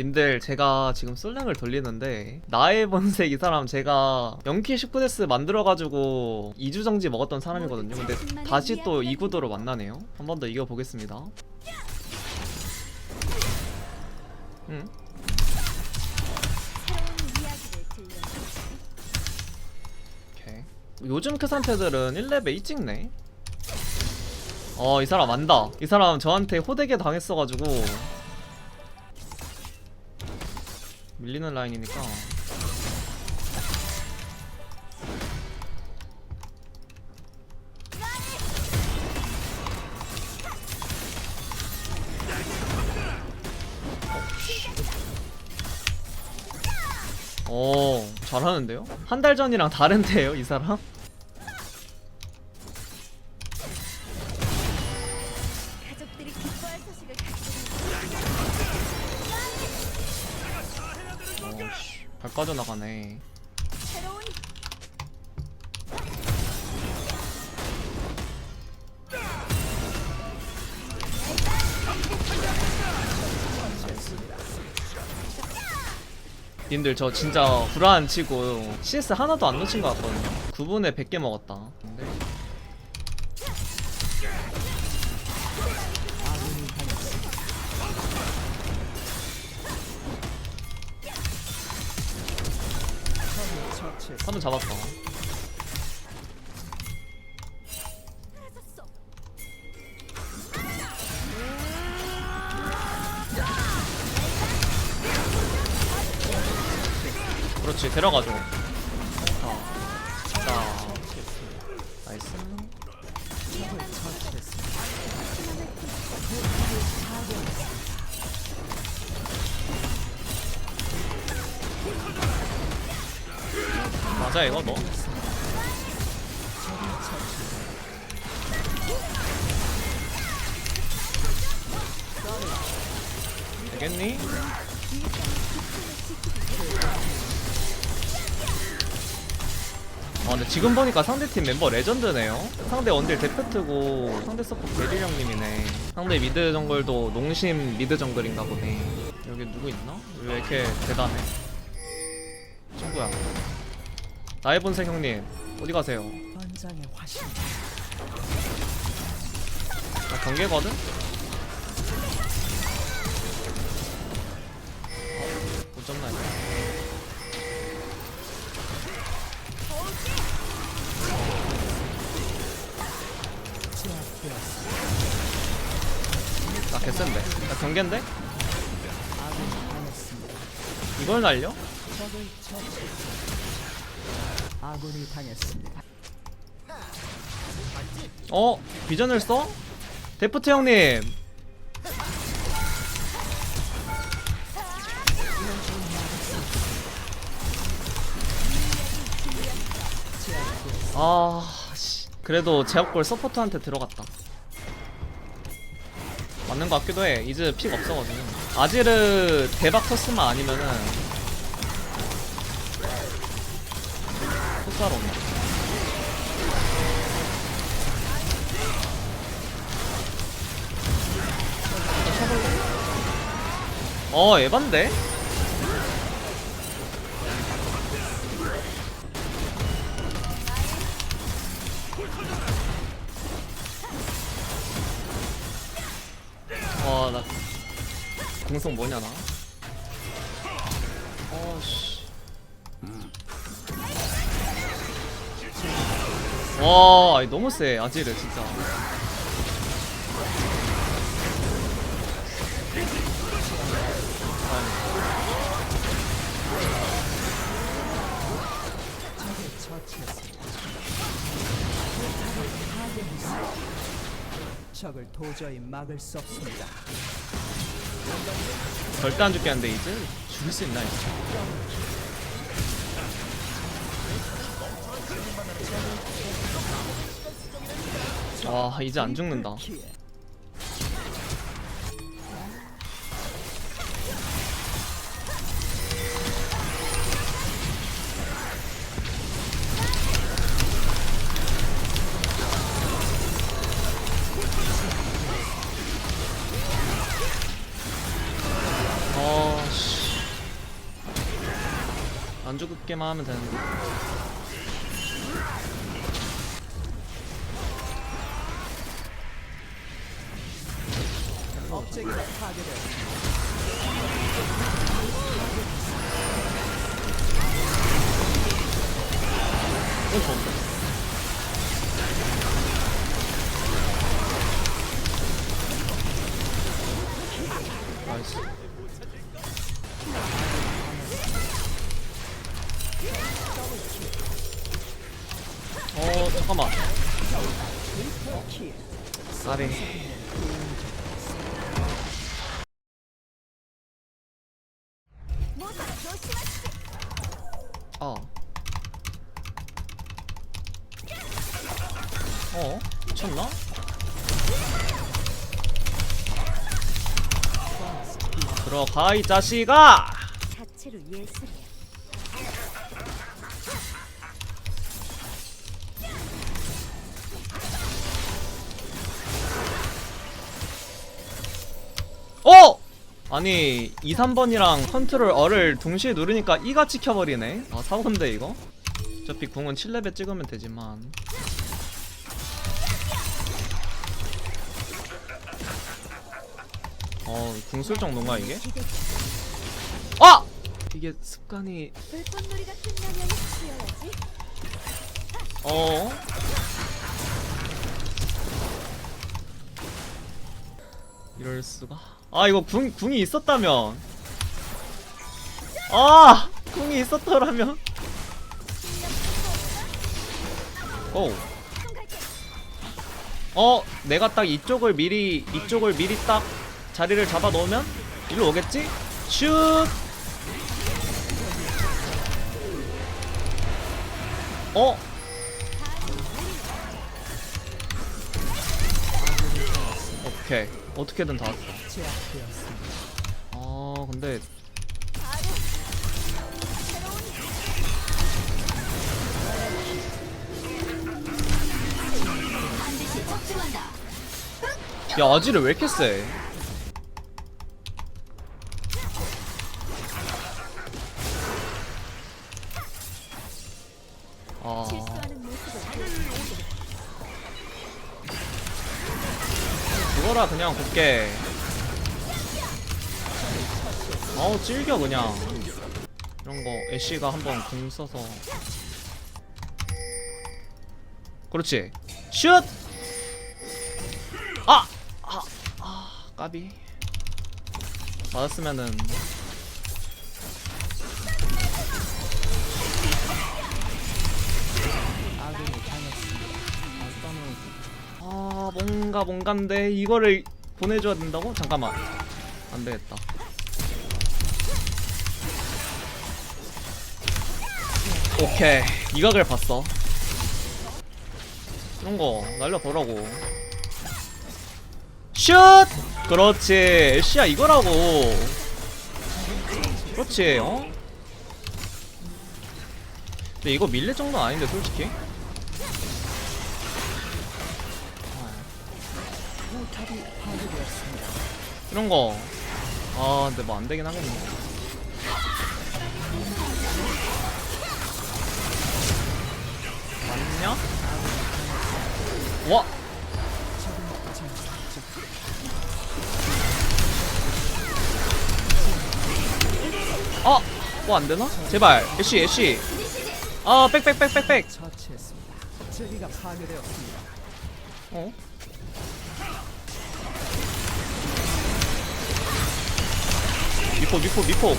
님들 제가 지금 솔랭을 돌리는데 나의 본색 이 사람 제가 0키 19데스 만들어가지고 2주 정지 먹었던 사람이거든요. 근데 다시 또 2구도로 만나네요. 한 번 더 이겨보겠습니다. 응? 오케이. 요즘 그 상태들은 1레벨 이 찍네. 어 이 사람 안다. 이 사람 저한테 호되게 당했어가지고 밀리는 라인이니까 오 잘하는데요? 한 달 전이랑 다른데요 이 사람? 씨 발 빠져나가네. 님들 저 진짜 불안 치고 CS 하나도 안 놓친 것 같거든요. 9분에 100개 먹었다. 근데 한번 사라졌어. 그렇지 데려가죠 자, 자 나이스 맞아 이거 너 되겠니? 아 근데 지금 보니까 상대팀 멤버 레전드네요. 상대 원딜 데프트고 상대 서포 베리령님이네. 상대 미드 정글도 농심 미드 정글인가 보네. 여기 누구 있나? 왜 이렇게 대단해? 친구야 나의 본색 형님 어디 가세요? 나 경계거든? 어, 못 잡나 이거 제압되었습니다. 나 개센데 나 경계인데? 이걸 날려? 아군이 당했습니다. 어? 비전을 써? 데프트 형님 아, 씨. 그래도 제압골 서포터한테 들어갔다. 맞는 것 같기도 해. 이제 픽 없어가지고. 아지르 대박 토스만 아니면은. 토스하러 온다. 어, 에반데? 와, 나 공성 뭐냐 나? 와, 너무 세 아지르 진짜. 적을 도저히 막을 수 없습니다. 절대 안 죽게 하는데 이제 죽일 수 있나 이제. 와 이제 안 죽는다. 아, 안 죽게만 하면 되는데. 나이스 어 잠깐만 킬. 까 어? 미쳤나? 들어가 이 자식아! 자체로 예술이야. 어! 아니 2, 3번이랑 컨트롤 어를 동시에 누르니까 이가 찍혀버리네 아 사고인데 이거? 어차피 궁은 7레벨 찍으면 되지만 어 궁술정 농가 이게? 아! 이게 습관이 불꽃놀이가 끝나면 쉬어야지. 어? 이럴 수가. 아 이거 궁 궁이 있었다면. 아 궁이 있었더라면. 오. 어 내가 딱 이쪽을 미리 이쪽을 미리 딱 자리를 잡아 놓으면 일로 오겠지? 슛. 어? 오케이 어떻게든 다 왔어. 아 근데 야 아지를 왜 이렇게 세? 죽어라 그냥 곱게 어우 찔겨 그냥 이런 거 애쉬가 한번 궁 써서 그렇지 슛! 아! 아! 아 까비 맞았으면은 뭔가 뭔가인데 이거를 보내줘야 된다고? 잠깐만. 안 되겠다. 오케이. 이각을 봤어. 이런 거 날려보라고. 슛! 그렇지. 씨야 이거라고. 그렇지 어? 근데 이거 밀릴 정도는 아닌데 솔직히 이. 이런 거. 아, 근데 뭐 안 되긴 하겠네. 맞냐? 와! 아! 뭐 안 되나? 제발. 애쉬, 애쉬. 아, 빽빽빽빽빽. 어? 미포 미포 미포.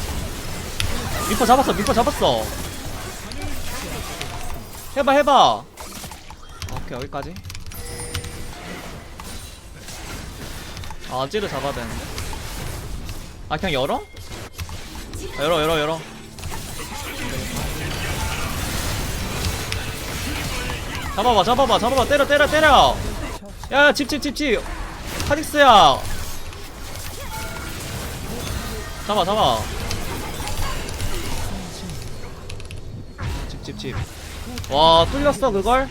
미포 잡았어 미포 잡았어. 해봐 해봐. 오케이 여기까지. 아 아지를 잡아야 되는데. 아 그냥 열어? 아, 열어 열어 열어. 잡아봐 잡아봐 잡아봐. 때려 때려 때려. 야집집 집집. 카직스야 잡아 잡아. 집집 집. 와 뚫렸어 그걸?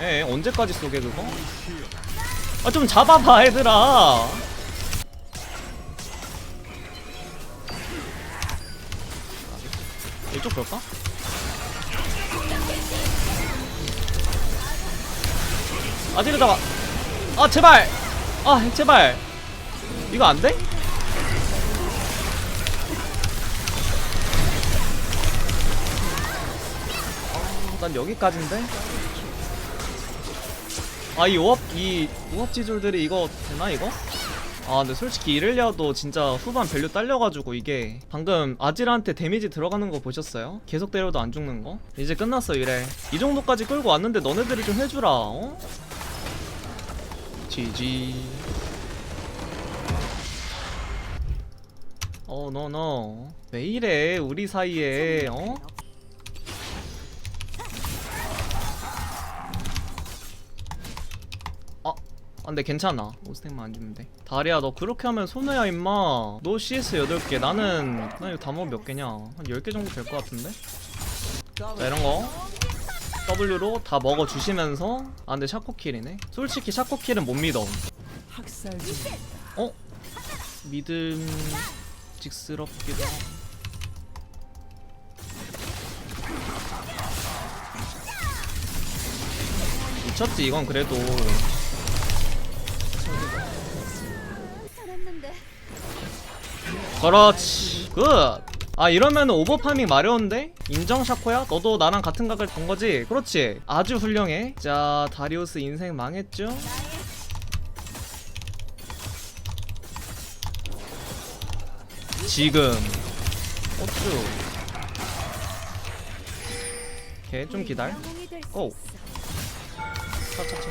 에 언제까지 쏘게 그거? 아 좀 잡아봐 얘들아. 이쪽 볼까? 아지르 잡아 아 제발 아 제발 이거 안 돼? 아, 난 여기까지인데 아 이 오합 이 오합 지졸들이 이거 되나 이거? 아 근데 솔직히 이럴려도 진짜 후반 밸류 딸려가지고 이게 방금 아지라한테 데미지 들어가는 거 보셨어요? 계속 때려도 안 죽는 거? 이제 끝났어 이래 이 정도까지 끌고 왔는데 너네들이 좀 해주라 어? GG 어 너너 왜 이래 우리 사이에 어? 아, 근데 괜찮아. 오스텍만 안 주면 돼. 다리야, 너 그렇게 하면 손해야, 임마. 너 CS 8개. 나는, 나 이거 다 먹으면 몇 개냐? 한 10개 정도 될 것 같은데? 자, 이런 거. W로 다 먹어주시면서. 아, 근데 샤코킬이네. 솔직히 샤코킬은 못 믿어. 어? 믿음직스럽기도. 미쳤지, 이건 그래도. 그렇지 굿! 아 이러면 오버파밍 마려운데? 인정 샤코야? 너도 나랑 같은 각을 본 거지? 그렇지 아주 훌륭해 자 다리우스 인생 망했죠? 지금 어쭈 걔좀 기다려 고! 차차차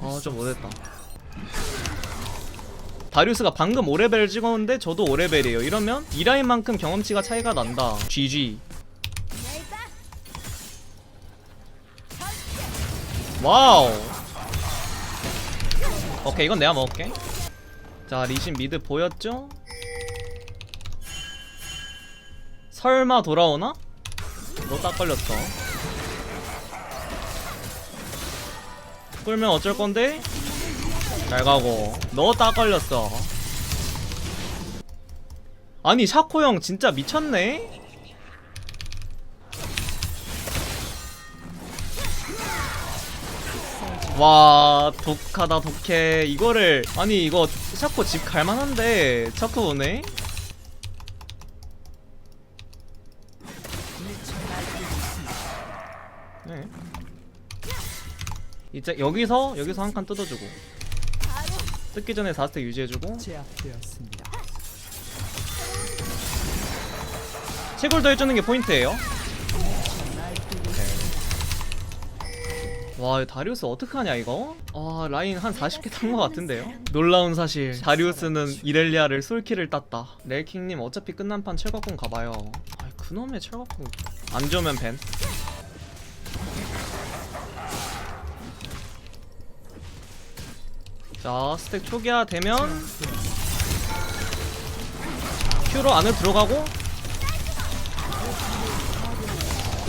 아좀 못했다 다리우스가 방금 5레벨을 찍었는데 저도 5레벨이에요 이러면 이 라인만큼 경험치가 차이가 난다 GG 와우 오케이 이건 내가 먹을게 자 리신 미드 보였죠? 설마 돌아오나? 너 딱 걸렸어 끌면 어쩔 건데? 잘 가고. 너 딱 걸렸어. 아니 샤코 형 진짜 미쳤네? 와 독하다 독해. 이거를 아니 이거 샤코 집 갈만한데 샤코 오네? 네. 이제 여기서 여기서 한 칸 뜯어주고 뜯기 전에 4스택 유지해주고. 제압되었습니다. 채굴도 해주는 게 포인트예요. 와 다리우스 어떡하냐 이거? 아 라인 한 40개 탄 것 같은데요? 놀라운 사실. 다리우스는 이렐리아를 솔킬을 땄다. 렐킹님 어차피 끝난 판 철거권 가봐요. 아 그놈의 철거권 안 좋으면 밴 자 스택 초기화 되면 큐로 안을 들어가고.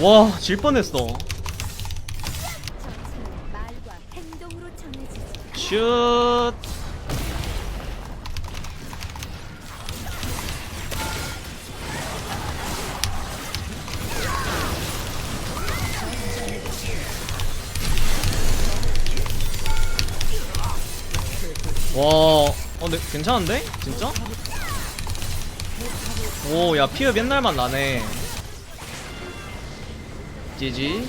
와 질 뻔했어. 슛 와, 어, 근데 괜찮은데? 진짜? 오, 야, 피읍 옛날만 나네. 지지.